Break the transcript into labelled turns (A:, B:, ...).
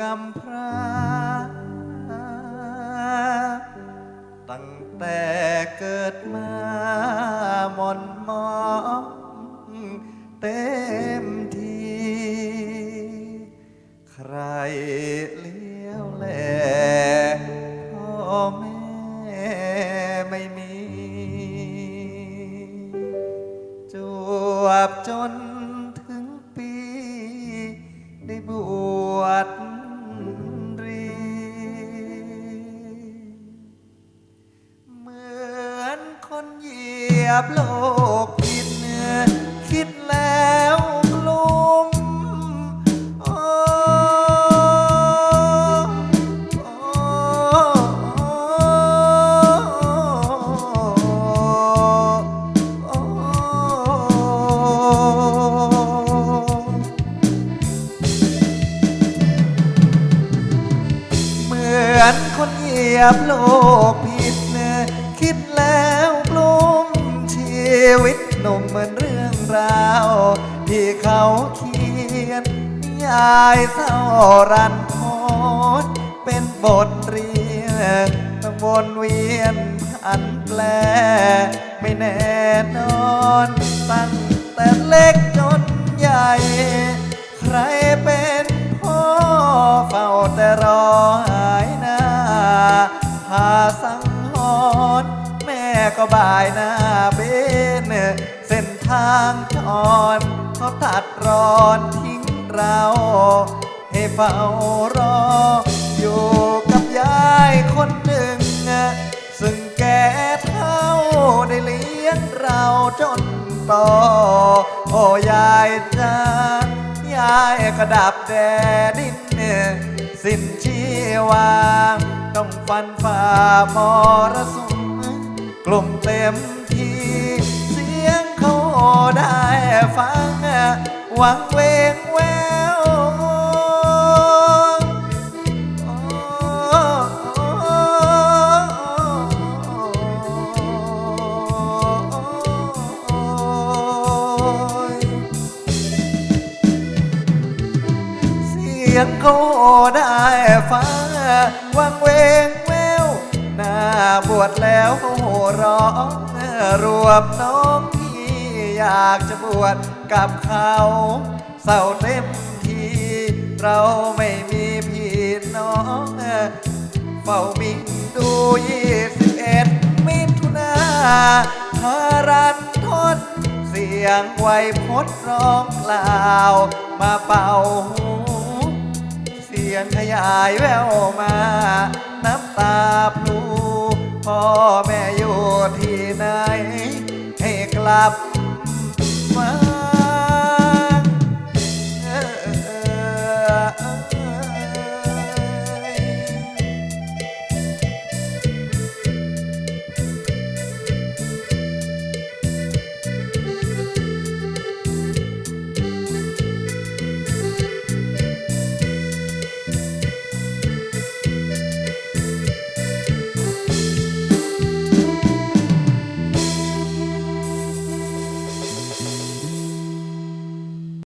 A: กำพร้า ตั้งแต่เกิดมาหมอนมองเต็มที ใครเลี้ยวแลพ่อแม่ไม่มี จวบจน ยียบโลกผิดเนื้อคิดแล้วกลุ้มโอ้โอ้โอ้เหมือนคนเหยียบโลกผิดเนยคิดแล้ว วิตหนุ่มเหมือนเรื่องราว ที่เขาเขียนยายเศร้ารันทดเป็นบทเรียนวนเวียนผันแปล ไม่แน่นอนตั้งแต่เล็กจนใหญ่ ใครเป็นพ่อเฝ้าแต่รอหายหน้าพาสังหรณ์แม่ก็บ่ายหน้าางจรเขาตัดรอนทิ้งเรา ให้เฝ้ารอ อยู่กับยายคนหนึ่ง ซึ่งแก่เท่าได้เลี้ยงเราจนโตโอ้ยายจ้ายายกระดับแดดินเนี่ยสิ้นชีวา ต้องฟันฝ่ามรสุมกลุ่มเต็ม หวังเวงแววเสียงเขาได้ฟังวังเวงแววหน้าบวชแล้วโหร้องรวมน้องที่ อยากจะบวชกับเขาเศร้าเต็มที เราไม่มีพี่น้องเฝ้ามิงดูยี่สิบเอ็ดมิถุนาพารันทดเสียงไวพจน์ร้องกล่าว มาเป่าหูเสียงขยายแววมา น้ำตาพลูพ่อแม่อยู่ที่ไหน ให้กลับ